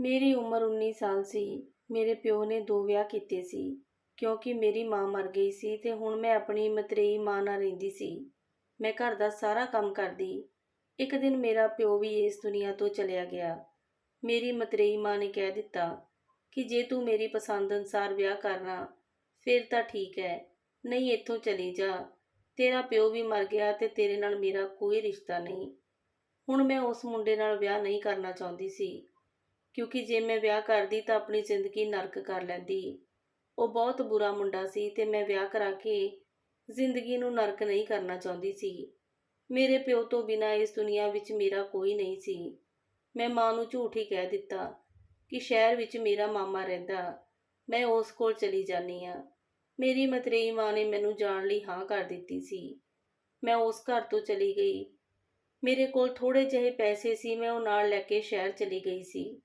ਮੇਰੀ ਉਮਰ 19 ਸਾਲ ਸੀ। ਮੇਰੇ ਪਿਓ ਨੇ ਦੋ ਵਿਆਹ ਕੀਤੇ ਸੀ, ਕਿਉਂਕਿ ਮੇਰੀ ਮਾਂ ਮਰ ਗਈ ਸੀ ਤੇ ਹੁਣ ਮੈਂ ਆਪਣੀ ਮਤਰੇਈ ਮਾਂ ਨਾਲ ਰਹਿੰਦੀ ਸੀ। ਮੈਂ ਘਰ ਦਾ ਸਾਰਾ ਕੰਮ ਕਰਦੀ। ਇੱਕ ਦਿਨ ਮੇਰਾ ਪਿਓ ਵੀ ਇਸ ਦੁਨੀਆ ਤੋਂ ਚਲਿਆ ਗਿਆ। ਮੇਰੀ ਮਤਰੇਈ ਮਾਂ ਨੇ ਕਹਿ ਦਿੱਤਾ ਕਿ ਜੇ ਤੂੰ ਮੇਰੀ ਪਸੰਦ ਅਨਸਾਰ ਵਿਆਹ ਕਰਨਾ, ਫਿਰ ਤਾਂ ਠੀਕ ਹੈ, ਨਹੀਂ ਇੱਥੋਂ ਚਲੀ ਜਾ। ਤੇਰਾ ਪਿਓ ਵੀ ਮਰ ਗਿਆ ਤੇ ਤੇਰੇ ਨਾਲ ਮੇਰਾ ਕੋਈ ਰਿਸ਼ਤਾ ਨਹੀਂ। ਹੁਣ ਮੈਂ ਉਸ ਮੁੰਡੇ ਨਾਲ ਵਿਆਹ ਨਹੀਂ ਕਰਨਾ ਚਾਹੁੰਦੀ ਸੀ। ਕਿਉਂਕਿ ਜੇ ਮੈਂ ਵਿਆਹ ਕਰਦੀ ਤਾਂ ਆਪਣੀ ਜ਼ਿੰਦਗੀ ਨਰਕ ਕਰ ਲੈਂਦੀ। ਉਹ ਬਹੁਤ ਬੁਰਾ ਮੁੰਡਾ ਸੀ ਤੇ ਮੈਂ ਵਿਆਹ ਕਰਾ ਕੇ ਜ਼ਿੰਦਗੀ ਨੂੰ ਨਰਕ ਨਹੀਂ ਕਰਨਾ ਚਾਹੁੰਦੀ ਸੀ। ਮੇਰੇ ਪਿਓ ਤੋਂ ਬਿਨਾਂ ਇਸ ਦੁਨੀਆ ਵਿੱਚ ਮੇਰਾ ਕੋਈ ਨਹੀਂ ਸੀ। ਮੈਂ ਮਾਂ ਨੂੰ ਝੂਠ ਹੀ ਕਹਿ ਦਿੱਤਾ ਕਿ ਸ਼ਹਿਰ ਵਿੱਚ ਮੇਰਾ ਮਾਮਾ ਰਹਿੰਦਾ, ਮੈਂ ਉਸ ਕੋਲ ਚਲੀ ਜਾਨੀ ਆ ਮੇਰੀ ਮਤਰੇਈ ਮਾਂ ਨੇ ਮੈਨੂੰ ਜਾਣ ਲਈ ਹਾਂ ਕਰ ਦਿੱਤੀ ਸੀ। ਮੈਂ ਉਸ ਘਰ ਤੋਂ ਚਲੀ ਗਈ। ਮੇਰੇ ਕੋਲ ਥੋੜੇ ਜਿਹੇ ਪੈਸੇ ਸੀ, ਮੈਂ ਉਹ ਨਾਲ ਲੈ ਕੇ ਸ਼ਹਿਰ ਚਲੀ ਗਈ ਸੀ।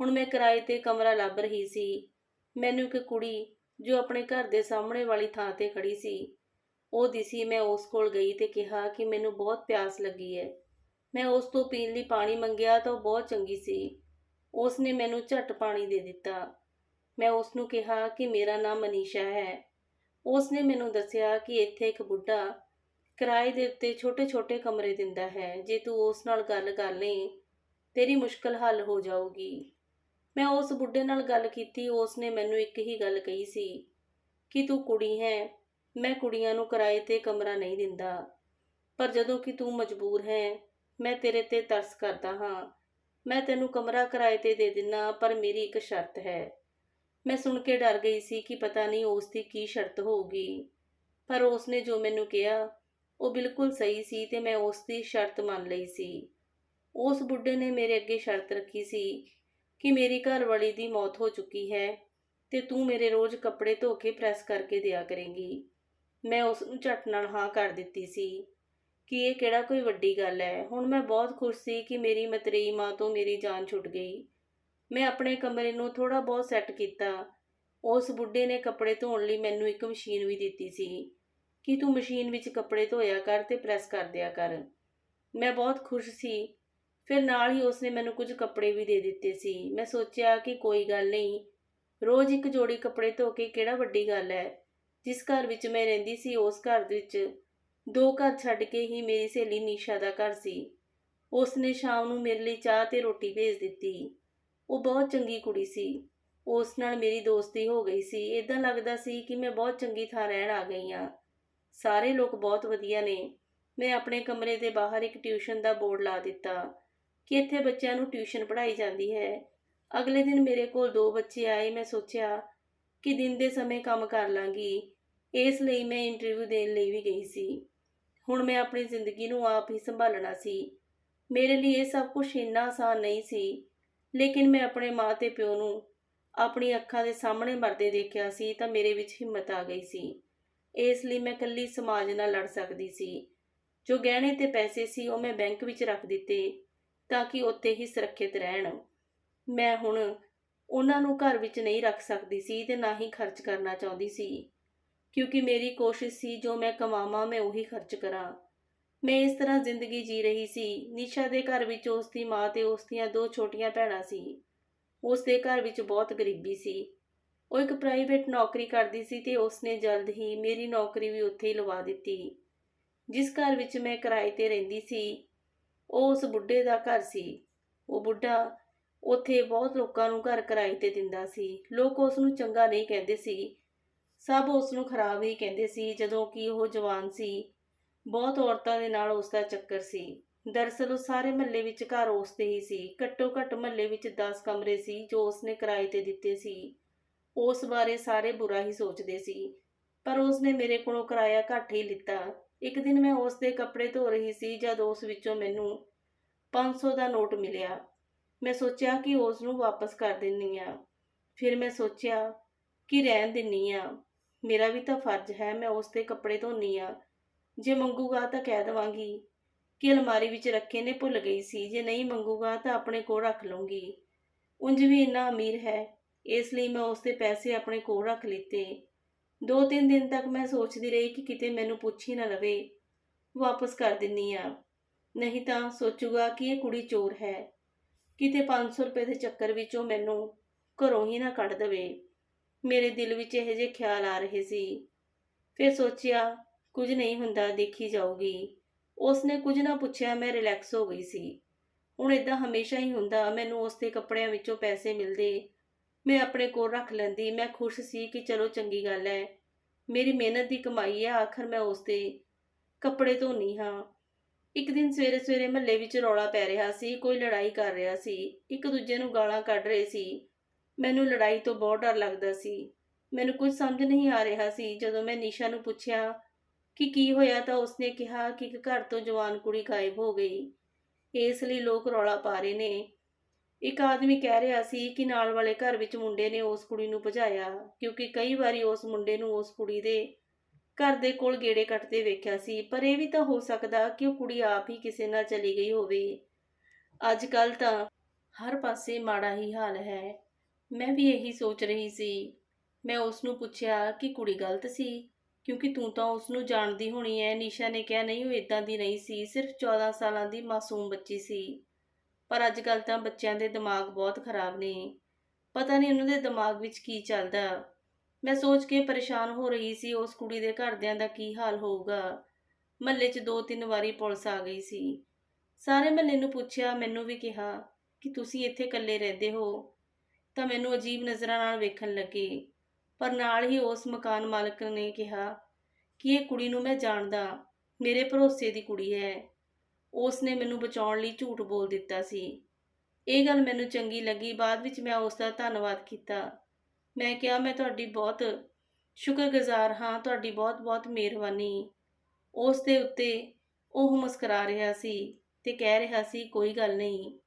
ਹੁਣ ਮੈਂ ਕਿਰਾਏ ਤੇ ਕਮਰਾ ਲੱਭ ਰਹੀ ਸੀ। ਮੈਨੂੰ ਇੱਕ ਕੁੜੀ ਜੋ ਆਪਣੇ ਘਰ ਦੇ ਸਾਹਮਣੇ ਵਾਲੀ ਥਾਂ ਤੇ ਖੜੀ ਸੀ। ਉਹ ਦਿਸੀ ਮੈਂ ਉਸ ਕੋਲ ਗਈ ਤੇ ਕਿਹਾ ਕਿ ਮੈਨੂੰ ਬਹੁਤ ਪਿਆਸ ਲੱਗੀ ਹੈ। ਮੈਂ ਉਸ ਤੋਂ ਪੀਣ ਲਈ ਪਾਣੀ ਮੰਗਿਆ ਤਾਂ ਉਹ ਬਹੁਤ ਚੰਗੀ ਸੀ। ਉਸ ਨੇ ਮੈਨੂੰ ਝਟ ਪਾਣੀ ਦੇ ਦਿੱਤਾ। ਮੈਂ ਉਸ ਨੂੰ ਕਿਹਾ ਕਿ ਮੇਰਾ ਨਾਮ ਮਨੀਸ਼ਾ ਹੈ। ਉਸ ਨੇ ਮੈਨੂੰ ਦੱਸਿਆ ਕਿ ਇੱਥੇ ਇੱਕ ਬੁੱਢਾ ਕਿਰਾਏ ਦੇ ਉੱਤੇ ਛੋਟੇ-ਛੋਟੇ ਕਮਰੇ ਦਿੰਦਾ ਹੈ। ਜੇ ਤੂੰ ਉਸ ਨਾਲ ਗੱਲ ਕਰ ਲਈ ਤੇਰੀ ਮੁਸ਼ਕਲ ਹੱਲ ਹੋ ਜਾਊਗੀ। ਮੈਂ ਉਸ ਬੁੱਢੇ ਨਾਲ ਗੱਲ ਕੀਤੀ ਉਸ ਨੇ ਮੈਨੂੰ ਇੱਕ ਹੀ ਗੱਲ ਕਹੀ ਸੀ ਕਿ ਤੂੰ ਕੁੜੀ ਹੈ, ਮੈਂ ਕੁੜੀਆਂ ਨੂੰ ਕਿਰਾਏ ਤੇ ਕਮਰਾ ਨਹੀਂ ਦਿੰਦਾ, ਪਰ ਜਦੋਂ ਕਿ ਤੂੰ ਮਜਬੂਰ ਹੈ, ਮੈਂ ਤੇਰੇ ਤੇ ਤਰਸ ਕਰਦਾ ਹਾਂ, ਮੈਂ ਤੈਨੂੰ ਕਮਰਾ ਕਿਰਾਏ ਤੇ ਦੇ ਦਿੰਨਾ, ਪਰ ਮੇਰੀ ਇੱਕ ਸ਼ਰਤ ਹੈ। ਮੈਂ ਸੁਣ ਕੇ ਡਰ ਗਈ ਸੀ ਕਿ ਪਤਾ ਨਹੀਂ ਉਸ ਦੀ ਕੀ ਸ਼ਰਤ ਹੋਊਗੀ, ਪਰ ਉਸ ਨੇ ਜੋ ਮੈਨੂੰ ਕਿਹਾ, ਉਹ ਬਿਲਕੁਲ ਸਹੀ ਸੀ ਤੇ ਮੈਂ ਉਸ ਦੀ ਸ਼ਰਤ ਮੰਨ ਲਈ ਸੀ। ਉਸ ਬੁੱਢੇ ਨੇ ਮੇਰੇ ਅੱਗੇ ਸ਼ਰਤ ਰੱਖੀ ਸੀ ਕਿ ਮੇਰੀ ਘਰਵਾਲੀ ਦੀ ਮੌਤ ਹੋ ਚੁੱਕੀ ਹੈ ਤੇ ਤੂੰ ਮੇਰੇ ਰੋਜ਼ ਕੱਪੜੇ ਧੋ ਕੇ ਪ੍ਰੈਸ ਕਰਕੇ ਦਿਆ ਕਰੇਂਗੀ। ਮੈਂ ਉਸ ਨੂੰ ਝਟ ਨਾਲ ਹਾਂ ਕਰ ਦਿੱਤੀ ਸੀ ਕਿ ਇਹ ਕਿਹੜਾ ਕੋਈ ਵੱਡੀ ਗੱਲ ਹੈ। ਹੁਣ ਮੈਂ ਬਹੁਤ ਖੁਸ਼ ਸੀ ਕਿ ਮੇਰੀ ਮਤਰੇਈ ਮਾਂ ਤੋਂ ਮੇਰੀ ਜਾਨ ਛੁੱਟ ਗਈ। ਮੈਂ ਆਪਣੇ ਕਮਰੇ ਨੂੰ ਥੋੜਾ ਬਹੁਤ ਸੈੱਟ ਕੀਤਾ। ਉਸ ਬੁੱਢੇ ਨੇ ਕੱਪੜੇ ਧੋਣ ਲਈ ਮੈਨੂੰ ਇੱਕ ਮਸ਼ੀਨ ਵੀ ਦਿੱਤੀ ਸੀ ਕਿ ਤੂੰ ਮਸ਼ੀਨ ਵਿੱਚ ਕੱਪੜੇ ਧੋਇਆ ਕਰ ਤੇ ਪ੍ਰੈਸ ਕਰ ਦਿਆ ਕਰ। ਮੈਂ ਬਹੁਤ ਖੁਸ਼ ਸੀ ਫਿਰ ਨਾਲ ਹੀ ਉਸਨੇ ਮੈਨੂੰ ਕੁਝ ਕੱਪੜੇ ਵੀ ਦੇ ਦਿੱਤੇ ਸੀ। ਮੈਂ ਸੋਚਿਆ ਕਿ ਕੋਈ ਗੱਲ ਨਹੀਂ, ਰੋਜ਼ ਇੱਕ ਜੋੜੀ ਕੱਪੜੇ ਧੋ ਕੇ ਕਿਹੜਾ ਵੱਡੀ ਗੱਲ ਹੈ? ਜਿਸ ਘਰ ਵਿੱਚ ਮੈਂ ਰਹਿੰਦੀ ਸੀ, ਉਸ ਘਰ ਵਿੱਚ ਦੋ ਘਰ ਛੱਡ ਕੇ ਹੀ ਮੇਰੀ ਸਹੇਲੀ ਨੀਸ਼ਾ ਦਾ ਘਰ ਸੀ। ਉਸ ਨੇ ਸ਼ਾਮ ਨੂੰ ਮੇਰੇ ਲਈ ਚਾਹ ਤੇ ਰੋਟੀ ਭੇਜ ਦਿੱਤੀ। ਉਹ ਬਹੁਤ ਚੰਗੀ ਕੁੜੀ ਸੀ। ਉਸ ਨਾਲ ਮੇਰੀ ਦੋਸਤੀ ਹੋ ਗਈ ਸੀ। ਇਦਾਂ ਲੱਗਦਾ ਸੀ ਕਿ ਮੈਂ ਬਹੁਤ ਚੰਗੀ ਥਾਂ ਰਹਿਣ ਆ ਗਈ ਹਾਂ। ਸਾਰੇ ਲੋਕ ਬਹੁਤ ਵਧੀਆ ਨੇ। ਮੈਂ ਆਪਣੇ ਕਮਰੇ ਦੇ ਬਾਹਰ ਇੱਕ ਟਿਊਸ਼ਨ ਦਾ ਬੋਰਡ ਲਾ ਦਿੱਤਾ। ਕਿ ਇੱਥੇ ਬੱਚਿਆਂ ਨੂੰ ਟਿਊਸ਼ਨ ਪੜ੍ਹਾਈ ਜਾਂਦੀ ਹੈ। ਅਗਲੇ ਦਿਨ ਮੇਰੇ ਕੋਲ ਦੋ ਬੱਚੇ ਆਏ। ਮੈਂ ਸੋਚਿਆ ਕਿ ਦਿਨ ਦੇ ਸਮੇਂ ਕੰਮ ਕਰ ਲਾਂਗੀ। ਇਸ ਲਈ ਮੈਂ ਇੰਟਰਵਿਊ ਦੇਣ ਲਈ ਵੀ ਗਈ ਸੀ। ਹੁਣ ਮੈਂ ਆਪਣੀ ਜ਼ਿੰਦਗੀ ਨੂੰ ਆਪ ਹੀ ਸੰਭਾਲਣਾ ਸੀ। ਮੇਰੇ ਲਈ ਇਹ ਸਭ ਕੁਝ ਇੰਨਾ ਆਸਾਨ ਨਹੀਂ ਸੀ। ਲੇਕਿਨ ਮੈਂ ਆਪਣੇ ਮਾਂ ਤੇ ਪਿਓ ਨੂੰ ਆਪਣੀ ਅੱਖਾਂ ਦੇ ਸਾਹਮਣੇ ਮਰਦੇ ਦੇਖਿਆ ਸੀ ਤਾਂ ਮੇਰੇ ਵਿੱਚ ਹਿੰਮਤ ਆ ਗਈ ਸੀ। ਇਸ ਲਈ ਮੈਂ ਇਕੱਲੀ ਸਮਾਜ ਨਾਲ ਲੜ ਸਕਦੀ ਸੀ। ਜੋ ਗਹਿਣੇ ਤੇ ਪੈਸੇ ਸੀ ਉਹ ਮੈਂ ਬੈਂਕ ਵਿੱਚ ਰੱਖ ਦਿੱਤੇ। ਤਾਂ ਕਿ ਉੱਥੇ ਹੀ ਸੁਰੱਖਿਅਤ ਰਹਿਣ। ਮੈਂ ਹੁਣ ਉਹਨਾਂ ਨੂੰ ਘਰ ਵਿੱਚ ਨਹੀਂ ਰੱਖ ਸਕਦੀ ਸੀ ਤੇ ਨਾ ਹੀ ਖਰਚ ਕਰਨਾ ਚਾਹੁੰਦੀ ਸੀ। ਕਿਉਂਕਿ ਮੇਰੀ ਕੋਸ਼ਿਸ਼ ਸੀ ਜੋ ਮੈਂ ਕਮਾਵਾਂ, ਮੈਂ ਉਹੀ ਖਰਚ ਕਰਾਂ। ਮੈਂ ਇਸ ਤਰ੍ਹਾਂ ਜ਼ਿੰਦਗੀ ਜੀ ਰਹੀ ਸੀ। ਨਿਸ਼ਾ ਦੇ ਘਰ ਵਿੱਚ ਉਸ ਦੀ ਮਾਂ ਤੇ ਉਸ ਦੀਆਂ ਦੋ ਛੋਟੀਆਂ ਭੈਣਾਂ ਸੀ। ਉਸ ਦੇ ਘਰ ਵਿੱਚ ਬਹੁਤ ਗਰੀਬੀ ਸੀ। ਉਹ ਇੱਕ ਪ੍ਰਾਈਵੇਟ ਨੌਕਰੀ ਕਰਦੀ ਸੀ ਤੇ ਉਸ ਨੇ ਜਲਦ ਹੀ ਮੇਰੀ ਨੌਕਰੀ ਵੀ ਉੱਥੇ ਹੀ ਲਵਾ ਦਿੱਤੀ। ਜਿਸ ਘਰ ਵਿੱਚ ਮੈਂ ਕਿਰਾਏ ਤੇ ਰਹਿੰਦੀ ਸੀ ਉਹ ਉਸ ਬੁੱਢੇ ਦਾ ਘਰ ਸੀ। ਉਹ ਬੁੱਢਾ ਉੱਥੇ ਬਹੁਤ ਲੋਕਾਂ ਨੂੰ ਘਰ ਕਿਰਾਏ ਤੇ ਦਿੰਦਾ ਸੀ। ਲੋਕ ਉਸ ਨੂੰ ਚੰਗਾ ਨਹੀਂ ਕਹਿੰਦੇ ਸੀ। ਸਭ ਉਸ ਨੂੰ ਖਰਾਬ ਹੀ ਕਹਿੰਦੇ ਸੀ, ਜਦੋਂ ਕਿ ਉਹ ਜਵਾਨ ਸੀ। ਬਹੁਤ ਔਰਤਾਂ ਦੇ ਨਾਲ ਉਸ ਦਾ ਚੱਕਰ ਸੀ। ਦਰਅਸਲ ਉਹ ਸਾਰੇ ਮਹੱਲੇ ਵਿੱਚ ਘਰ ਉਸ 'ਤੇ ਹੀ ਸੀ। ਘੱਟੋ ਘੱਟ ਮਹੱਲੇ ਵਿੱਚ 10 ਕਮਰੇ ਸੀ, ਜੋ ਉਸ ਨੇ ਕਿਰਾਏ ਤੇ ਦਿੱਤੇ ਸੀ। ਉਸ ਬਾਰੇ ਸਾਰੇ ਬੁਰਾ ਹੀ ਸੋਚਦੇ ਸੀ। ਪਰ ਉਸ ਨੇ ਮੇਰੇ ਕੋਲੋਂ ਕਿਰਾਇਆ ਘੱਟ ਹੀ ਲਿੱਤਾ। ਇੱਕ ਦਿਨ ਮੈਂ ਉਸ ਦੇ ਕੱਪੜੇ ਧੋ ਰਹੀ ਸੀ ਜਦ ਉਸ ਵਿੱਚੋਂ ਮੈਨੂੰ 500 ਦਾ ਨੋਟ ਮਿਲਿਆ। ਮੈਂ ਸੋਚਿਆ ਕਿ ਉਸ ਨੂੰ ਵਾਪਸ ਕਰ ਦਿੰਨੀ ਆ। ਫਿਰ ਮੈਂ ਸੋਚਿਆ ਕਿ ਰਹਿਣ ਦਿੰਨੀ ਆ। ਮੇਰਾ ਵੀ ਤਾਂ ਫਰਜ਼ ਹੈ ਮੈਂ ਉਸ ਦੇ ਕੱਪੜੇ ਧੋਨੀ ਆ। ਜੇ ਮੰਗੂਗਾ ਤਾਂ ਕਹਿ ਦਵਾਂਗੀ ਕਿ ਅਲਮਾਰੀ ਵਿੱਚ ਰੱਖੇ ਨੇ ਭੁੱਲ ਗਈ ਸੀ। ਜੇ ਨਹੀਂ ਮੰਗੂਗਾ ਤਾਂ ਆਪਣੇ ਕੋਲ ਰੱਖ ਲਵਾਂਗੀ ਉਂਝ ਵੀ ਇੰਨਾ ਅਮੀਰ ਹੈ। ਇਸ ਲਈ ਮੈਂ ਉਸ ਦੇ ਪੈਸੇ ਆਪਣੇ ਕੋਲ ਰੱਖ ਲਿੱਤੇ। ਦੋ ਤਿੰਨ ਦਿਨ ਤੱਕ ਮੈਂ ਸੋਚਦੀ ਰਹੀ ਕਿ ਕਿਤੇ ਮੈਨੂੰ ਪੁੱਛ ਹੀ ਨਾ ਲਵੇ। ਵਾਪਸ ਕਰ ਦਿੰਨੀ ਆ। ਨਹੀਂ ਤਾਂ ਸੋਚੂਗਾ ਕਿ ਇਹ ਕੁੜੀ ਚੋਰ ਹੈ। ਕਿਤੇ 500 ਰੁਪਏ ਦੇ ਚੱਕਰ ਵਿੱਚ ਉਹ ਮੈਨੂੰ ਘਰੋਂ ਹੀ ਨਾ ਕੱਢ ਦੇਵੇ। ਮੇਰੇ ਦਿਲ ਵਿੱਚ ਇਹੋ ਜਿਹੇ ਖਿਆਲ ਆ ਰਹੇ ਸੀ। ਫਿਰ ਸੋਚਿਆ, ਕੁਝ ਨਹੀਂ ਹੁੰਦਾ, ਦੇਖੀ ਜਾਊਗੀ। ਉਸਨੇ ਕੁਝ ਨਾ ਪੁੱਛਿਆ, ਮੈਂ ਰਿਲੈਕਸ ਹੋ ਗਈ ਸੀ। ਹੁਣ ਇਦਾਂ ਹਮੇਸ਼ਾ ਹੀ ਹੁੰਦਾ, ਮੈਨੂੰ ਉਸ ਦੇ ਕੱਪੜਿਆਂ ਵਿੱਚੋਂ ਪੈਸੇ ਮਿਲਦੇ ਮੈਂ ਆਪਣੇ ਕੋਲ ਰੱਖ ਲੈਂਦੀ। ਮੈਂ ਖੁਸ਼ ਸੀ ਕਿ ਚਲੋ ਚੰਗੀ ਗੱਲ ਹੈ ਮੇਰੀ ਮਿਹਨਤ ਦੀ ਕਮਾਈ ਹੈ ਆਖਰ ਮੈਂ ਉਸ ਦੇ ਕੱਪੜੇ ਧੋਨੀ ਹਾਂ। ਇੱਕ ਦਿਨ ਸਵੇਰੇ ਸਵੇਰੇ ਮਹੱਲੇ ਵਿੱਚ ਰੌਲਾ ਪੈ ਰਿਹਾ ਸੀ। ਕੋਈ ਲੜਾਈ ਕਰ ਰਿਹਾ ਸੀ। ਇੱਕ ਦੂਜੇ ਨੂੰ ਗਾਲਾਂ ਕੱਢ ਰਹੇ ਸੀ। ਮੈਨੂੰ ਲੜਾਈ ਤੋਂ ਬਹੁਤ ਡਰ ਲੱਗਦਾ ਸੀ। ਮੈਨੂੰ ਕੁਝ ਸਮਝ ਨਹੀਂ ਆ ਰਿਹਾ ਸੀ। ਜਦੋਂ ਮੈਂ ਨਿਸ਼ਾ ਨੂੰ ਪੁੱਛਿਆ ਕਿ ਕੀ ਹੋਇਆ ਤਾਂ ਉਸਨੇ ਕਿਹਾ ਕਿ ਇੱਕ ਘਰ ਤੋਂ ਜਵਾਨ ਕੁੜੀ ਗਾਇਬ ਹੋ ਗਈ। ਇਸ ਲਈ ਲੋਕ ਰੌਲਾ ਪਾ ਰਹੇ ਨੇ। ਇੱਕ ਆਦਮੀ ਕਹਿ ਰਿਹਾ ਸੀ ਕਿ ਨਾਲ ਵਾਲੇ ਘਰ ਵਿੱਚ ਮੁੰਡੇ ਨੇ ਉਸ ਕੁੜੀ ਨੂੰ ਭਜਾਇਆ, ਕਿਉਂਕਿ ਕਈ ਵਾਰੀ ਉਸ ਮੁੰਡੇ ਨੂੰ ਉਸ ਕੁੜੀ ਦੇ ਘਰ ਦੇ ਕੋਲ ਗੇੜੇ ਕੱਟਦੇ ਵੇਖਿਆ ਸੀ, ਪਰ ਇਹ ਵੀ ਤਾਂ ਹੋ ਸਕਦਾ ਕਿ ਉਹ ਕੁੜੀ ਆਪ ਹੀ ਕਿਸੇ ਨਾਲ ਚਲੀ ਗਈ ਹੋਵੇ। ਅੱਜ ਕੱਲ ਤਾਂ ਹਰ ਪਾਸੇ ਮਾੜਾ ਹੀ ਹਾਲ ਹੈ। ਮੈਂ ਵੀ ਇਹੀ ਸੋਚ ਰਹੀ ਸੀ। ਮੈਂ ਉਸ ਨੂੰ ਪੁੱਛਿਆ ਕਿ ਕੁੜੀ ਗਲਤ ਸੀ, ਕਿਉਂਕਿ ਤੂੰ ਤਾਂ ਉਸ ਨੂੰ ਜਾਣਦੀ ਹੋਣੀ ਐ। ਨਿਸ਼ਾ ਨੇ ਕਿਹਾ, ਨਹੀਂ, ਉਹ ਇਦਾਂ ਦੀ ਨਹੀਂ ਸੀ। ਸਿਰਫ 14 ਸਾਲਾਂ ਦੀ ਮਾਸੂਮ ਬੱਚੀ ਸੀ। ਪਰ ਅੱਜ ਕੱਲ ਤਾਂ ਬੱਚਿਆਂ ਦੇ ਦਿਮਾਗ ਬਹੁਤ ਖਰਾਬ ਨੇ। ਪਤਾ ਨਹੀਂ ਉਹਨਾਂ ਦੇ ਦਿਮਾਗ ਵਿੱਚ ਕੀ ਚੱਲਦਾ। ਮੈਂ ਸੋਚ ਕੇ ਪਰੇਸ਼ਾਨ ਹੋ ਰਹੀ ਸੀ, ਉਸ ਕੁੜੀ ਦੇ ਘਰਦਿਆਂ ਦਾ ਕੀ ਹਾਲ ਹੋਊਗਾ। ਮਹੱਲੇ 'ਚ ਦੋ ਤਿੰਨ ਵਾਰੀ ਪੁਲਿਸ ਆ ਗਈ ਸੀ। ਸਾਰੇ ਮਹੱਲੇ ਨੂੰ ਪੁੱਛਿਆ, ਮੈਨੂੰ ਵੀ ਕਿਹਾ ਕਿ ਤੁਸੀਂ ਇੱਥੇ ਇਕੱਲੇ ਰਹਿੰਦੇ ਹੋ। ਤਾਂ ਮੈਨੂੰ ਅਜੀਬ ਨਜ਼ਰਾਂ ਨਾਲ ਵੇਖਣ ਲੱਗੇ। ਪਰ ਨਾਲ ਹੀ ਉਸ ਮਕਾਨ ਮਾਲਕ ਨੇ ਕਿਹਾ ਕਿ ਇਹ ਕੁੜੀ ਨੂੰ ਮੈਂ ਜਾਣਦਾ। ਮੇਰੇ ਭਰੋਸੇ ਦੀ ਕੁੜੀ ਹੈ। ਉਸ ਨੇ ਮੈਨੂੰ ਬਚਾਉਣ ਲਈ ਝੂਠ ਬੋਲ ਦਿੱਤਾ ਸੀ। ਇਹ ਗੱਲ ਮੈਨੂੰ ਚੰਗੀ ਲੱਗੀ। ਬਾਅਦ ਵਿੱਚ ਮੈਂ ਉਸ ਦਾ ਧੰਨਵਾਦ ਕੀਤਾ। ਮੈਂ ਕਿਹਾ, ਮੈਂ ਤੁਹਾਡੀ ਬਹੁਤ ਸ਼ੁਕਰਗੁਜ਼ਾਰ ਹਾਂ। ਤੁਹਾਡੀ ਬਹੁਤ-ਬਹੁਤ ਮਿਹਰਬਾਨੀ। ਉਸ ਦੇ ਉੱਤੇ ਉਹ ਮੁਸਕਰਾ ਰਿਹਾ ਸੀ ਤੇ ਕਹਿ ਰਿਹਾ ਸੀ, ਕੋਈ ਗੱਲ ਨਹੀਂ।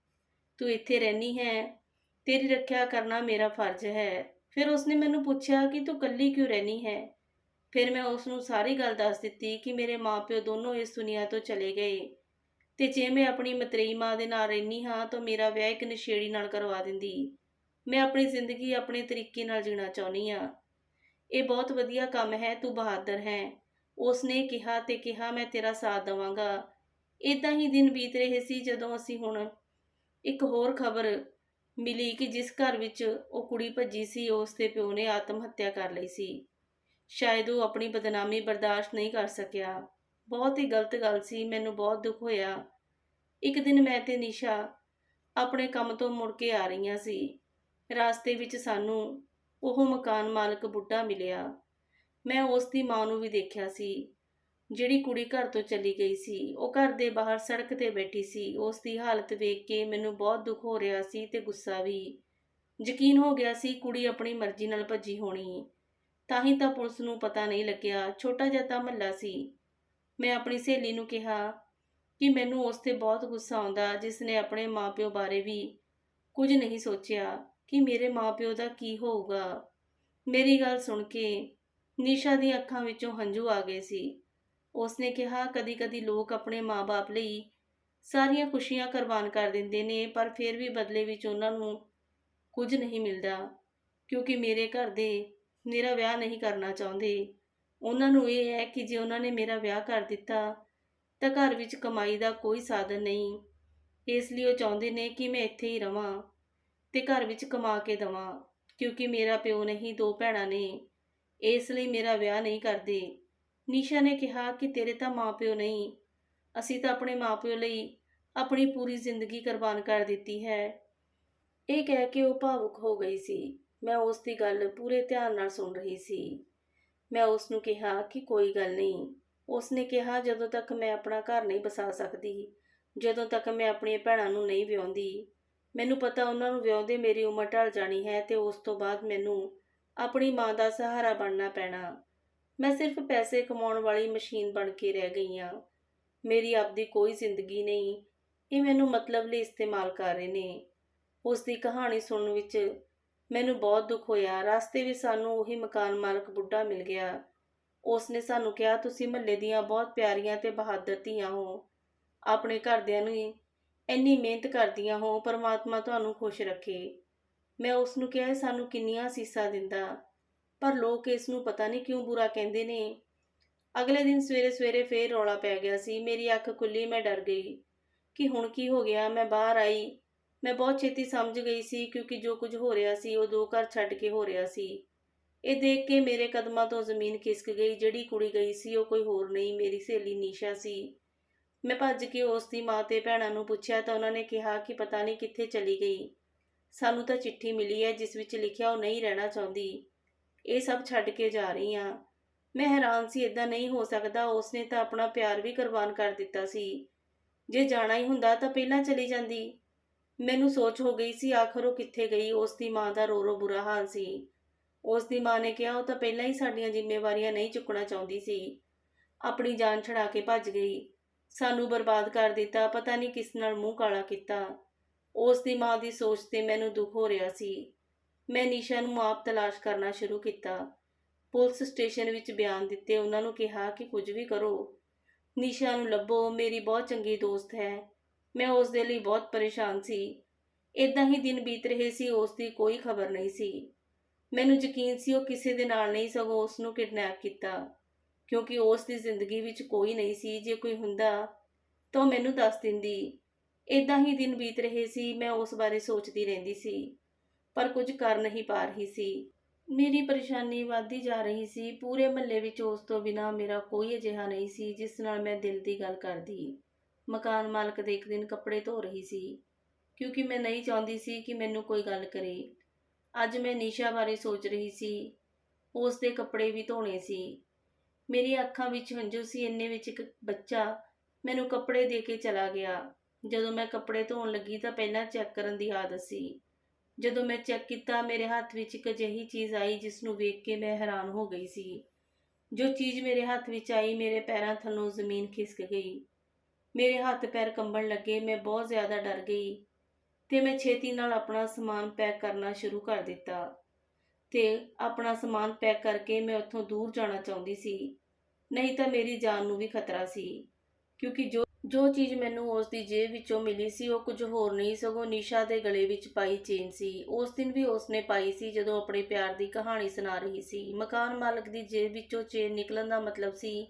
ਤੂੰ ਇੱਥੇ ਰਹਿਣੀ ਹੈ। ਤੇਰੀ ਰੱਖਿਆ ਕਰਨਾ ਮੇਰਾ ਫਰਜ਼ ਹੈ। ਫਿਰ ਉਸਨੇ ਮੈਨੂੰ ਪੁੱਛਿਆ ਕਿ ਤੂੰ ਇਕੱਲੀ ਕਿਉਂ ਰਹਿਣੀ ਹੈ? ਫਿਰ ਮੈਂ ਉਸ ਨੂੰ ਸਾਰੀ ਗੱਲ ਦੱਸ ਦਿੱਤੀ ਕਿ ਮੇਰੇ ਮਾਪਿਓ ਦੋਨੋਂ ਇਸ ਦੁਨੀਆ ਤੋਂ ਚਲੇ ਗਏ। ਤੇ ਜੇ ਮੈਂ ਆਪਣੀ ਮਤਰੇਈ ਮਾਂ ਦੇ ਨਾਲ ਰਹਿਣੀ ਹਾਂ ਤਾਂ ਮੇਰਾ ਵਿਆਹ ਇੱਕ ਨਸ਼ੇੜੀ ਨਾਲ ਕਰਵਾ ਦਿੰਦੀ। ਮੈਂ ਆਪਣੀ ਜ਼ਿੰਦਗੀ ਆਪਣੇ ਤਰੀਕੇ ਨਾਲ ਜੀਣਾ ਚਾਹੁੰਦੀ ਆ ਇਹ ਬਹੁਤ ਵਧੀਆ ਕੰਮ ਹੈ, ਤੂੰ ਬਹਾਦਰ ਹੈ। ਉਸਨੇ ਕਿਹਾ ਤੇ ਕਿਹਾ, ਮੈਂ ਤੇਰਾ ਸਾਥ ਦਵਾਂਗਾ। ਇਦਾਂ ਹੀ ਦਿਨ ਬੀਤ ਰਹੇ ਸੀ ਜਦੋਂ ਅਸੀਂ ਹੁਣ ਇੱਕ ਹੋਰ ਖਬਰ ਮਿਲੀ ਕਿ ਜਿਸ ਘਰ ਵਿੱਚ ਉਹ ਕੁੜੀ ਭੱਜੀ ਸੀ ਉਸ ਦੇ ਪਿਓ ਨੇ ਆਤਮ ਹੱਤਿਆ ਕਰ ਲਈ ਸੀ। ਸ਼ਾਇਦ ਉਹ ਆਪਣੀ ਬਦਨਾਮੀ ਬਰਦਾਸ਼ਤ ਨਹੀਂ ਕਰ ਸਕਿਆ। ਬਹੁਤ ਹੀ ਗਲਤ ਗੱਲ ਸੀ, ਮੈਨੂੰ ਬਹੁਤ ਦੁੱਖ ਹੋਇਆ। ਇੱਕ ਦਿਨ ਮੈਂ ਤੇ ਨਿਸ਼ਾ ਆਪਣੇ ਕੰਮ ਤੋਂ ਮੁੜ ਕੇ ਆ ਰਹੀਆਂ ਸੀ। ਰਾਸਤੇ ਵਿੱਚ ਸਾਨੂੰ ਉਹ ਮਕਾਨ ਮਾਲਕ ਬੁੱਢਾ ਮਿਲਿਆ। ਮੈਂ ਉਸ ਦੀ ਮਾਂ ਨੂੰ ਵੀ ਦੇਖਿਆ ਸੀ, ਜਿਹੜੀ ਕੁੜੀ ਘਰ ਤੋਂ ਚਲੀ ਗਈ ਸੀ। ਉਹ ਘਰ ਦੇ ਬਾਹਰ ਸੜਕ ਤੇ ਬੈਠੀ ਸੀ। ਉਸ ਦੀ ਹਾਲਤ ਵੇਖ ਕੇ ਮੈਨੂੰ ਬਹੁਤ ਦੁੱਖ ਹੋ ਰਿਹਾ ਸੀ ਤੇ ਗੁੱਸਾ ਵੀ। ਯਕੀਨ ਹੋ ਗਿਆ ਸੀ ਕੁੜੀ ਆਪਣੀ ਮਰਜ਼ੀ ਨਾਲ ਭੱਜੀ ਹੋਣੀ। ਤਾਂ ਹੀ ਤਾਂ ਪੁਲਿਸ ਨੂੰ ਪਤਾ ਨਹੀਂ ਲੱਗਿਆ। ਛੋਟਾ ਜਿਹਾ ਤਾਂ ਮਹੱਲਾ ਸੀ। ਮੈਂ ਆਪਣੀ ਸਹੇਲੀ ਨੂੰ ਕਿਹਾ ਕਿ ਮੈਨੂੰ ਉਸ ਤੇ ਬਹੁਤ ਗੁੱਸਾ ਆਉਂਦਾ ਜਿਸ ਨੇ ਆਪਣੇ ਮਾਪਿਓ ਬਾਰੇ ਵੀ ਕੁਝ ਨਹੀਂ ਸੋਚਿਆ ਕਿ ਮੇਰੇ ਮਾਪਿਓ ਦਾ ਕੀ ਹੋਊਗਾ। ਮੇਰੀ ਗੱਲ ਸੁਣ ਕੇ ਨਿਸ਼ਾ ਦੀਆਂ ਅੱਖਾਂ ਵਿੱਚੋਂ ਹੰਝੂ ਆ ਗਏ ਸੀ। ਉਸਨੇ ਕਿਹਾ, ਕਦੀ-ਕਦੀ ਲੋਕ ਆਪਣੇ ਮਾਪੇ ਲਈ ਸਾਰੀਆਂ ਖੁਸ਼ੀਆਂ ਕੁਰਬਾਨ ਕਰ ਦਿੰਦੇ ਨੇ, ਪਰ ਫਿਰ ਵੀ ਬਦਲੇ ਵਿੱਚ ਉਹਨਾਂ ਨੂੰ ਕੁਝ ਨਹੀਂ ਮਿਲਦਾ ਕਿਉਂਕਿ ਮੇਰੇ ਘਰ ਦੇ ਮੇਰਾ ਵਿਆਹ ਨਹੀਂ ਕਰਨਾ ਚਾਹੁੰਦੇ। ਉਹਨਾਂ ਨੂੰ ਇਹ ਹੈ ਕਿ ਜੇ ਉਹਨਾਂ ਨੇ ਮੇਰਾ ਵਿਆਹ ਕਰ ਦਿੱਤਾ, ਤਾਂ ਘਰ ਵਿੱਚ ਕਮਾਈ ਦਾ ਕੋਈ ਸਾਧਨ ਨਹੀਂ। ਇਸ ਲਈ ਉਹ ਚਾਹੁੰਦੇ ਨੇ ਕਿ ਮੈਂ ਇੱਥੇ ਹੀ ਰਵਾਂ ਤੇ ਘਰ ਵਿੱਚ ਕਮਾ ਕੇ ਦਵਾਂ, ਕਿਉਂਕਿ ਮੇਰਾ ਪਿਓ ਨਹੀਂ ਦੋ ਭੈਣਾਂ ਨੇ। ਇਸ ਲਈ ਮੇਰਾ ਵਿਆਹ ਨਹੀਂ ਕਰਦੇ। ਨਿਸ਼ਾ ਨੇ ਕਿਹਾ ਕਿ ਤੇਰੇ ਤਾਂ ਮਾਪਿਓ ਨਹੀਂ, ਅਸੀਂ ਤਾਂ ਆਪਣੇ ਮਾਪਿਓ ਲਈ ਆਪਣੀ ਪੂਰੀ ਜ਼ਿੰਦਗੀ ਕੁਰਬਾਨ ਕਰ ਦਿੱਤੀ ਹੈ। ਇਹ ਕਹਿ ਕੇ ਉਹ ਭਾਵੁਕ ਹੋ ਗਈ ਸੀ। ਮੈਂ ਉਸ ਦੀ ਗੱਲ ਪੂਰੇ ਧਿਆਨ ਨਾਲ ਸੁਣ ਰਹੀ ਸੀ। ਮੈਂ ਉਸ ਨੂੰ ਕਿਹਾ ਕਿ ਕੋਈ ਗੱਲ ਨਹੀਂ। ਉਸ ਨੇ ਕਿਹਾ, ਜਦੋਂ ਤੱਕ ਮੈਂ ਆਪਣਾ ਘਰ ਨਹੀਂ ਬਸਾ ਸਕਦੀ, ਜਦੋਂ ਤੱਕ ਮੈਂ ਆਪਣੀਆਂ ਭੈਣਾਂ ਨੂੰ ਨਹੀਂ ਵਿਆਹੁੰਦੀ, ਮੈਨੂੰ ਪਤਾ ਉਹਨਾਂ ਨੂੰ ਵਿਆਹੁੰਦੇ ਮੇਰੀ ਉਮਰ ਢਲ ਜਾਣੀ ਹੈ ਤੇ ਉਸ ਤੋਂ ਬਾਅਦ ਮੈਨੂੰ ਆਪਣੀ ਮਾਂ ਦਾ ਸਹਾਰਾ ਬਣਨਾ ਪੈਣਾ। ਮੈਂ ਸਿਰਫ ਪੈਸੇ ਕਮਾਉਣ ਵਾਲੀ ਮਸ਼ੀਨ ਬਣ ਕੇ ਰਹਿ ਗਈ ਹਾਂ। ਮੇਰੀ ਆਪਦੀ ਕੋਈ ਜ਼ਿੰਦਗੀ ਨਹੀਂ। ਇਹ ਮੈਨੂੰ ਮਤਲਬ ਲਈ ਇਸਤੇਮਾਲ ਕਰ ਰਹੇ ਨੇ। ਉਸ ਦੀ ਕਹਾਣੀ ਸੁਣਨ ਵਿੱਚ ਮੈਨੂੰ ਬਹੁਤ ਦੁੱਖ ਹੋਇਆ। ਰਸਤੇ ਵਿੱਚ ਸਾਨੂੰ ਉਹੀ ਮਕਾਨ ਮਾਲਕ ਬੁੱਢਾ ਮਿਲ ਗਿਆ। ਉਸ ਨੇ ਸਾਨੂੰ ਕਿਹਾ, ਤੁਸੀਂ ਮਹੱਲੇ ਦੀਆਂ ਬਹੁਤ ਪਿਆਰੀਆਂ ਤੇ ਬਹਾਦਰ ਧੀਆਂ ਹੋ। ਆਪਣੇ ਘਰਦਿਆਂ ਨੂੰ ਇੰਨੀ ਮਿਹਨਤ ਕਰਦੀਆਂ ਹੋ, ਪਰਮਾਤਮਾ ਤੁਹਾਨੂੰ ਖੁਸ਼ ਰੱਖੇ। ਮੈਂ ਉਸ ਨੂੰ ਕਿਹਾ ਸਾਨੂੰ ਕਿੰਨੀਆਂ ਸੀਸਾਂ ਦਿੰਦਾ। ਪਰ ਲੋਕ ਇਸ ਨੂੰ ਪਤਾ ਨਹੀਂ ਕਿਉਂ ਬੁਰਾ ਕਹਿੰਦੇ ਨੇ। ਅਗਲੇ ਦਿਨ ਸਵੇਰੇ ਸਵੇਰੇ ਫੇਰ ਰੌਲਾ ਪੈ ਗਿਆ ਸੀ। ਮੇਰੀ ਅੱਖ ਖੁੱਲੀ, ਮੈਂ ਡਰ ਗਈ ਕਿ ਹੁਣ ਕੀ ਹੋ ਗਿਆ? ਮੈਂ ਬਾਹਰ ਆਈ। ਮੈਂ ਬਹੁਤ ਛੇਤੀ ਸਮਝ ਗਈ ਸੀ ਕਿਉਂਕਿ ਜੋ ਕੁਝ ਹੋ ਰਿਹਾ ਸੀ, ਉਹ ਦੋ ਘਰ ਛੱਡ ਕੇ ਹੋ ਰਿਹਾ ਸੀ। ਇਹ ਦੇਖ ਕੇ ਮੇਰੇ ਕਦਮਾਂ ਤੋਂ ਜ਼ਮੀਨ ਖਿਸਕ ਗਈ, ਜਿਹੜੀ ਕੁੜੀ ਗਈ ਸੀ, ਉਹ ਕੋਈ ਹੋਰ ਨਹੀਂ, ਮੇਰੀ ਸਹੇਲੀ ਨੀਸ਼ਾ ਸੀ। ਮੈਂ ਭੱਜ ਕੇ ਉਸ ਦੀ ਮਾਂ ਤੇ ਭੈਣਾਂ ਨੂੰ ਪੁੱਛਿਆ ਤਾਂ ਉਹਨਾਂ ਨੇ ਕਿਹਾ ਕਿ ਪਤਾ ਨਹੀਂ ਕਿੱਥੇ ਚਲੀ ਗਈ। ਸਾਨੂੰ ਤਾਂ ਚਿੱਠੀ ਮਿਲੀ ਹੈ, ਜਿਸ ਵਿੱਚ ਲਿਖਿਆ ਉਹ ਨਹੀਂ ਰਹਿਣਾ ਚਾਹੁੰਦੀ। ਇਹ ਸਭ ਛੱਡ ਕੇ ਜਾ ਰਹੀ ਹਾਂ। ਮੈਂ ਹੈਰਾਨ ਸੀ ਇਦਾਂ ਨਹੀਂ ਹੋ ਸਕਦਾ, ਉਸਨੇ ਤਾਂ ਆਪਣਾ ਪਿਆਰ ਵੀ ਕੁਰਬਾਨ ਕਰ ਦਿੱਤਾ ਸੀ। ਜੇ ਜਾਣਾ ਹੀ ਹੁੰਦਾ ਤਾਂ ਪਹਿਲਾਂ ਚਲੀ ਜਾਂਦੀ। ਮੈਨੂੰ ਸੋਚ ਹੋ ਗਈ ਸੀ ਆਖਰ ਉਹ ਕਿੱਥੇ ਗਈ ਉਸ ਦੀ ਮਾਂ ਦਾ ਰੋ ਰੋ ਬੁਰਾ ਹਾਲ ਸੀ। ਉਸ ਦੀ ਮਾਂ ਨੇ ਕਿਹਾ, ਉਹ ਤਾਂ ਪਹਿਲਾਂ ਹੀ ਸਾਡੀਆਂ ਜ਼ਿੰਮੇਵਾਰੀਆਂ ਨਹੀਂ ਚੁੱਕਣਾ ਚਾਹੁੰਦੀ ਸੀ। ਆਪਣੀ ਜਾਨ ਛੜਾ ਕੇ ਭੱਜ ਗਈ। ਸਾਨੂੰ ਬਰਬਾਦ ਕਰ ਦਿੱਤਾ, ਪਤਾ ਨਹੀਂ ਕਿਸ ਨਾਲ ਮੂੰਹ ਕਾਲਾ ਕੀਤਾ। ਉਸ ਦੀ ਮਾਂ ਦੀ ਸੋਚ ਤੇ ਮੈਨੂੰ ਦੁੱਖ ਹੋ ਰਿਹਾ ਸੀ। ਮੈਂ ਨਿਸ਼ਾ ਨੂੰ ਆਪ ਤਲਾਸ਼ ਕਰਨਾ ਸ਼ੁਰੂ ਕੀਤਾ। ਪੁਲਿਸ ਸਟੇਸ਼ਨ ਵਿੱਚ ਬਿਆਨ ਦਿੱਤੇ, ਉਹਨਾਂ ਨੂੰ ਕਿਹਾ ਕਿ ਕੁਝ ਵੀ ਕਰੋ। ਨਿਸ਼ਾ ਨੂੰ ਲੱਭੋ, ਮੇਰੀ ਬਹੁਤ ਚੰਗੀ ਦੋਸਤ ਹੈ। ਮੈਂ ਉਸ ਦੇ ਲਈ ਬਹੁਤ ਪਰੇਸ਼ਾਨ ਸੀ। ਇਦਾਂ ਹੀ ਦਿਨ ਬੀਤ ਰਹੇ ਸੀ ਉਸ ਦੀ ਕੋਈ ਖਬਰ ਨਹੀਂ ਸੀ। ਮੈਨੂੰ ਯਕੀਨ ਸੀ ਉਹ ਕਿਸੇ ਦੇ ਨਾਲ ਨਹੀਂ, ਸਗੋਂ ਉਸ ਨੂੰ ਕਿਡਨੈਪ ਕੀਤਾ। ਕਿਉਂਕਿ ਉਸ ਦੀ ਜ਼ਿੰਦਗੀ ਵਿੱਚ ਕੋਈ ਨਹੀਂ ਸੀ, ਜੇ ਕੋਈ ਹੁੰਦਾ ਤਾਂ ਉਹ ਮੈਨੂੰ ਦੱਸ ਦਿੰਦੀ। ਇਦਾਂ ਹੀ ਦਿਨ ਬੀਤ ਰਹੇ ਸੀ, ਮੈਂ ਉਸ ਬਾਰੇ ਸੋਚਦੀ ਰਹਿੰਦੀ ਸੀ, ਪਰ ਕੁਝ ਕਰ ਨਹੀਂ ਪਾ ਰਹੀ ਸੀ। ਮੇਰੀ ਪਰੇਸ਼ਾਨੀ ਵੱਧਦੀ ਜਾ ਰਹੀ ਸੀ। ਪੂਰੇ ਮਹੱਲੇ ਵਿੱਚ ਉਸ ਤੋਂ ਬਿਨਾ ਮੇਰਾ ਕੋਈ ਅਜਿਹਾ ਨਹੀਂ ਸੀ, ਜਿਸ ਨਾਲ ਮੈਂ ਦਿਲ ਦੀ ਗੱਲ ਕਰਦੀ। ਮਕਾਨ ਮਾਲਕ ਦੇ ਇੱਕ ਦਿਨ ਕੱਪੜੇ ਧੋ ਰਹੀ ਸੀ, ਕਿਉਂਕਿ ਮੈਂ ਨਹੀਂ ਚਾਹੁੰਦੀ ਸੀ ਕਿ ਮੈਨੂੰ ਕੋਈ ਗੱਲ ਕਰੇ। ਅੱਜ ਮੈਂ ਨੀਸ਼ਾ ਬਾਰੇ ਸੋਚ ਰਹੀ ਸੀ, ਉਸ ਦੇ ਕੱਪੜੇ ਵੀ ਧੋਣੇ ਸੀ। ਮੇਰੀ ਅੱਖਾਂ ਵਿੱਚ ਹੰਝੂ ਸੀ, ਇੰਨੇ ਵਿੱਚ ਇੱਕ ਬੱਚਾ ਮੈਨੂੰ ਕੱਪੜੇ ਦੇ ਕੇ ਚਲਾ ਗਿਆ। ਜਦੋਂ ਮੈਂ ਕੱਪੜੇ ਧੋਣ ਲੱਗੀ ਤਾਂ ਪਹਿਲਾਂ ਚੈੱਕ ਕਰਨ ਦੀ ਆਦਤ ਸੀ। ਜਦੋਂ ਮੈਂ ਚੈੱਕ ਕੀਤਾ, ਮੇਰੇ ਹੱਥ ਵਿੱਚ ਇੱਕ ਅਜਿਹੀ ਚੀਜ਼ ਆਈ ਜਿਸ ਨੂੰ ਵੇਖ ਕੇ ਮੈਂ ਹੈਰਾਨ ਹੋ ਗਈ ਸੀ। ਜੋ ਚੀਜ਼ ਮੇਰੇ ਹੱਥ ਵਿੱਚ ਆਈ, ਮੇਰੇ ਪੈਰਾਂ ਥੱਲੋਂ ਜ਼ਮੀਨ ਖਿਸਕ ਗਈ। ਮੇਰੇ ਹੱਥ ਪੈਰ ਕੰਬਣ ਲੱਗੇ, ਮੈਂ ਬਹੁਤ ਜ਼ਿਆਦਾ ਡਰ ਗਈ ਤੇ ਮੈਂ ਛੇਤੀ ਨਾਲ ਆਪਣਾ ਸਮਾਨ ਪੈਕ ਕਰਨਾ ਸ਼ੁਰੂ ਕਰ ਦਿੱਤਾ ਤੇ ਆਪਣਾ ਸਮਾਨ ਪੈਕ ਕਰਕੇ ਮੈਂ ਉੱਥੋਂ ਦੂਰ ਜਾਣਾ ਚਾਹੁੰਦੀ ਸੀ, ਨਹੀਂ ਤਾਂ ਮੇਰੀ ਜਾਨ ਨੂੰ ਵੀ ਖਤਰਾ ਸੀ, ਕਿਉਂਕਿ ਜੋ ਜੋ ਚੀਜ਼ ਮੈਨੂੰ ਉਸ ਦੀ ਜੇਬ ਵਿੱਚੋਂ ਮਿਲੀ ਸੀ, ਉਹ ਕੁਝ ਹੋਰ ਨਹੀਂ, ਸਗੋਂ ਨਿਸ਼ਾ ਦੇ ਗਲੇ ਵਿੱਚ ਪਾਈ ਚੇਨ ਸੀ। ਉਸ ਦਿਨ ਵੀ ਉਸਨੇ ਪਾਈ ਸੀ, ਜਦੋਂ ਆਪਣੇ ਪਿਆਰ ਦੀ ਕਹਾਣੀ ਸੁਣਾ ਰਹੀ ਸੀ। ਮਕਾਨ ਮਾਲਕ ਦੀ ਜੇਬ ਵਿੱਚੋਂ ਚੇਨ ਨਿਕਲਣ ਦਾ ਮਤਲਬ ਸੀ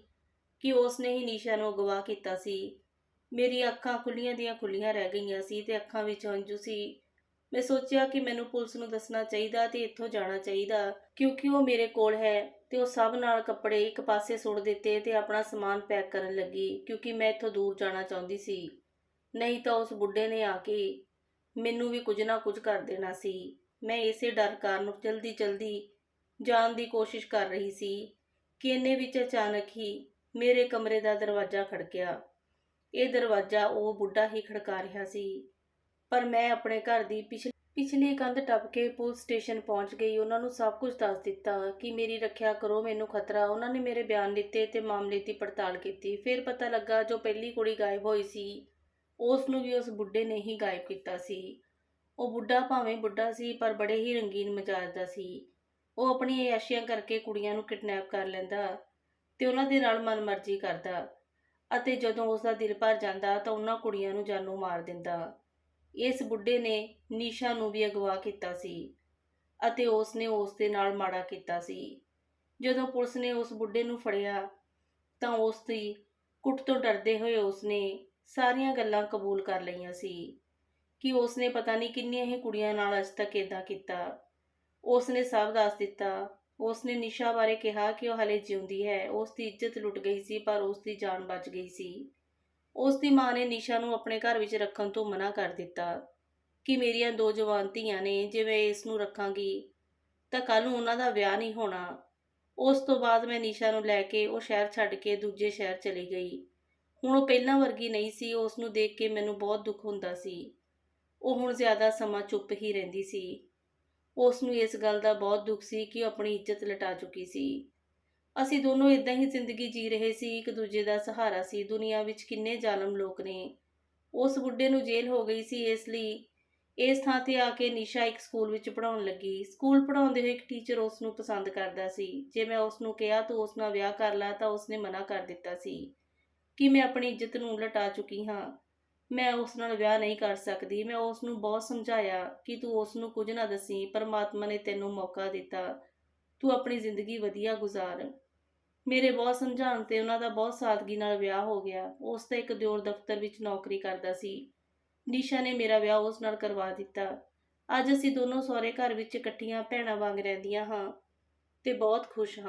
ਕਿ ਉਸਨੇ ਹੀ ਨਿਸ਼ਾ ਨੂੰ ਅਗਵਾ ਕੀਤਾ ਸੀ। ਮੇਰੀ ਅੱਖਾਂ ਖੁੱਲੀਆਂ ਦੀਆਂ ਖੁੱਲੀਆਂ ਰਹਿ ਗਈਆਂ ਸੀ ਤੇ ਅੱਖਾਂ ਵਿੱਚ ਹੰਝੂ ਸੀ। ਮੈਂ ਸੋਚਿਆ ਕਿ ਮੈਨੂੰ ਪੁਲਿਸ ਨੂੰ ਦੱਸਣਾ ਚਾਹੀਦਾ ਤੇ ਇੱਥੋਂ ਜਾਣਾ ਚਾਹੀਦਾ, ਕਿਉਂਕਿ ਉਹ ਮੇਰੇ ਕੋਲ ਹੈ ਤੇ ਉਹ ਸਭ ਨਾਲ ਕੱਪੜੇ ਇੱਕ ਪਾਸੇ ਸੁੱਟ ਦਿੱਤੇ ਤੇ ਆਪਣਾ ਸਮਾਨ ਪੈਕ ਕਰਨ ਲੱਗੀ, ਕਿਉਂਕਿ ਮੈਂ ਇੱਥੋਂ ਦੂਰ ਜਾਣਾ ਚਾਹੁੰਦੀ ਸੀ। ਨਹੀਂ ਤਾਂ ਉਸ ਬੁੱਢੇ ਨੇ ਆ ਕੇ ਮੈਨੂੰ ਵੀ ਕੁਝ ਨਾ ਕੁਝ ਕਰ ਦੇਣਾ ਸੀ। ਮੈਂ ਇਸੇ ਡਰ ਕਾਰਨ ਜਲਦੀ ਜਲਦੀ ਜਾਣ ਦੀ ਕੋਸ਼ਿਸ਼ ਕਰ ਰਹੀ ਸੀ ਕਿ ਇੰਨੇ ਵਿੱਚ ਅਚਾਨਕ ਹੀ ਮੇਰੇ ਕਮਰੇ ਦਾ ਦਰਵਾਜ਼ਾ ਖੜਕਿਆ। ਇਹ ਦਰਵਾਜ਼ਾ ਉਹ ਬੁੱਢਾ ਹੀ ਖੜਕਾ ਰਿਹਾ ਸੀ। ਪਰ ਮੈਂ ਆਪਣੇ ਘਰ ਦੀ ਪਿਛ- ਪਿਛਲੀ ਕੰਧ ਟੱਪ ਕੇ ਪੁਲਿਸ ਸਟੇਸ਼ਨ ਪਹੁੰਚ ਗਈ। ਉਹਨਾਂ ਨੂੰ ਸਭ ਕੁਝ ਦੱਸ ਦਿੱਤਾ ਕਿ ਮੇਰੀ ਰੱਖਿਆ ਕਰੋ, ਮੈਨੂੰ ਖਤਰਾ। ਉਹਨਾਂ ਨੇ ਮੇਰੇ ਬਿਆਨ ਦਿੱਤੇ ਤੇ ਮਾਮਲੇ ਦੀ ਪੜਤਾਲ ਕੀਤੀ। ਫਿਰ ਪਤਾ ਲੱਗਾ ਜੋ ਪਹਿਲੀ ਕੁੜੀ ਗਾਇਬ ਹੋਈ ਸੀ, ਉਸ ਨੂੰ ਵੀ ਉਸ ਬੁੱਢੇ ਨੇ ਹੀ ਗਾਇਬ ਕੀਤਾ ਸੀ। ਉਹ ਬੁੱਢਾ ਭਾਵੇਂ ਬੁੱਢਾ ਸੀ, ਪਰ ਬੜੇ ਹੀ ਰੰਗੀਨ ਮਜ਼ਾਜ ਦਾ ਸੀ। ਉਹ ਆਪਣੀ ਐਸ਼ੀਆਂ ਕਰਕੇ ਕੁੜੀਆਂ ਨੂੰ ਕਿਡਨੈਪ ਕਰ ਲੈਂਦਾ ਤੇ ਉਹਨਾਂ ਦੇ ਨਾਲ ਮਨਮਰਜ਼ੀ ਕਰਦਾ। ਅਤੇ ਜਦੋਂ ਉਸ ਦਾ ਦਿਲ ਭਰ ਜਾਂਦਾ ਤਾਂ ਉਹਨਾਂ ਕੁੜੀਆਂ ਨੂੰ ਜਾਨੋਂ ਮਾਰ ਦਿੰਦਾ। ਇਸ ਬੁੱਢੇ ਨੇ ਨੀਸ਼ਾ ਨੂੰ ਵੀ ਅਗਵਾ ਕੀਤਾ ਸੀ ਅਤੇ ਉਸ ਨੇ ਉਸ ਦੇ ਨਾਲ ਮਾੜਾ ਕੀਤਾ ਸੀ। ਜਦੋਂ ਪੁਲਿਸ ਨੇ ਉਸ ਬੁੱਢੇ ਨੂੰ ਫੜਿਆ ਤਾਂ ਉਸ ਦੀ ਕੁੱਟ ਤੋਂ ਡਰਦੇ ਹੋਏ ਉਸ ਨੇ ਸਾਰੀਆਂ ਗੱਲਾਂ ਕਬੂਲ ਕਰ ਲਈਆਂ ਸੀ ਕਿ ਉਸ ਨੇ ਪਤਾ ਨਹੀਂ ਕਿੰਨੀਆਂ ਹੀ ਕੁੜੀਆਂ ਨਾਲ ਅਜ ਤੱਕ ਇਦਾਂ ਕੀਤਾ। ਉਸ ਨੇ ਸਭ ਦੱਸ ਦਿੱਤਾ ਉਸ ਨੇ ਨਿਸ਼ਾ ਬਾਰੇ ਕਿਹਾ ਕਿ ਉਹ ਹਲੇ ਜਿਉਂਦੀ ਹੈ। ਉਸ ਦੀ ਇੱਜ਼ਤ ਲੁੱਟ ਗਈ ਸੀ, ਪਰ ਉਸ ਦੀ ਜਾਨ ਬਚ ਗਈ ਸੀ। ਉਸ ਦੀ ਮਾਂ ਨੇ ਨਿਸ਼ਾ ਨੂੰ ਆਪਣੇ ਘਰ ਵਿੱਚ ਰੱਖਣ ਤੋਂ ਮਨਾ ਕਰ ਦਿੱਤਾ ਕਿ ਮੇਰੀਆਂ ਦੋ ਜਵਾਨ ਧੀਆਂ ਨੇ, ਜੇ ਮੈਂ ਇਸ ਨੂੰ ਰੱਖਾਂਗੀ, ਤਾਂ ਕੱਲ ਨੂੰ ਉਹਨਾਂ ਦਾ ਵਿਆਹ ਨਹੀਂ ਹੋਣਾ। ਉਸ ਤੋਂ ਬਾਅਦ ਮੈਂ ਨਿਸ਼ਾ ਨੂੰ ਲੈ ਕੇ ਉਹ ਸ਼ਹਿਰ ਛੱਡ ਕੇ ਦੂਜੇ ਸ਼ਹਿਰ ਚਲੀ ਗਈ। ਹੁਣ ਉਹ ਪਹਿਲਾਂ ਵਰਗੀ ਨਹੀਂ ਸੀ ਉਸ ਨੂੰ ਦੇਖ ਕੇ ਮੈਨੂੰ ਬਹੁਤ ਦੁੱਖ ਹੁੰਦਾ ਸੀ। ਉਹ ਹੁਣ ਜ਼ਿਆਦਾ ਸਮਾਂ ਚੁੱਪ ਹੀ ਰਹਿੰਦੀ ਸੀ। ਉਸ ਨੂੰ ਇਸ ਗੱਲ ਦਾ ਬਹੁਤ ਦੁੱਖ ਸੀ ਕਿ ਉਹ ਆਪਣੀ ਇੱਜ਼ਤ ਲਟਾ ਚੁੱਕੀ ਸੀ। ਅਸੀਂ ਦੋਨੋਂ ਇਦਾਂ ਹੀ ਜ਼ਿੰਦਗੀ ਜੀ ਰਹੇ ਸੀ, ਇੱਕ ਦੂਜੇ ਦਾ ਸਹਾਰਾ ਸੀ। ਦੁਨੀਆ ਵਿੱਚ ਕਿੰਨੇ ਜ਼ਾਲਮ ਲੋਕ ਨੇ। ਉਸ ਬੁੱਢੇ ਨੂੰ ਜੇਲ੍ਹ ਹੋ ਗਈ ਸੀ, ਇਸ ਲਈ ਇਸ ਥਾਂ ਤੇ ਆ ਕੇ ਨਿਸ਼ਾ ਇੱਕ ਸਕੂਲ ਵਿੱਚ ਪੜਾਉਣ ਲੱਗੀ। ਸਕੂਲ ਪੜਾਉਂਦੇ ਹੋਏ ਇੱਕ ਟੀਚਰ ਉਸ ਨੂੰ ਪਸੰਦ ਕਰਦਾ ਸੀ। ਜੇ ਮੈਂ ਉਸ ਨੂੰ ਕਿਹਾ ਤੂੰ ਉਸ ਨਾਲ ਵਿਆਹ ਕਰ ਲੈ ਤਾਂ ਉਸ ਨੇ ਮਨਾ ਕਰ ਦਿੱਤਾ ਸੀ ਕਿ ਮੈਂ ਆਪਣੀ ਇੱਜ਼ਤ ਨੂੰ ਲਟਾ ਚੁੱਕੀ ਹਾਂ। ਮੈਂ ਉਸ ਨਾਲ ਵਿਆਹ ਨਹੀਂ ਕਰ ਸਕਦੀ। ਮੈਂ ਉਸ ਨੂੰ ਬਹੁਤ ਸਮਝਾਇਆ ਕਿ ਤੂੰ ਉਸ ਨੂੰ ਕੁਝ ਨਾ ਦੱਸੀ, ਪਰਮਾਤਮਾ ਨੇ ਤੈਨੂੰ ਮੌਕਾ ਦਿੱਤਾ। ਤੂੰ ਆਪਣੀ ਜ਼ਿੰਦਗੀ ਵਧੀਆ ਗੁਜ਼ਾਰ। ਮੇਰੇ ਬਹੁਤ ਸਮਝਾਉਣ ਤੇ ਉਹਨਾਂ ਦਾ ਬਹੁਤ ਸਾਦਗੀ ਨਾਲ ਵਿਆਹ ਹੋ ਗਿਆ। ਉਸ ਦਾ ਇੱਕ ਦਿਓਰ ਦਫ਼ਤਰ ਵਿੱਚ ਨੌਕਰੀ ਕਰਦਾ ਸੀ। ਨਿਸ਼ਾ ਨੇ ਮੇਰਾ ਵਿਆਹ ਉਸ ਨਾਲ ਕਰਵਾ ਦਿੱਤਾ। ਅੱਜ ਅਸੀਂ ਦੋਨੋਂ ਸਹੁਰੇ ਘਰ ਵਿੱਚ ਇਕੱਠੀਆਂ ਭੈਣਾਂ ਵਾਂਗ ਰਹਿੰਦੀਆਂ ਹਾਂ ਤੇ ਬਹੁਤ ਖੁਸ਼ ਹਾਂ।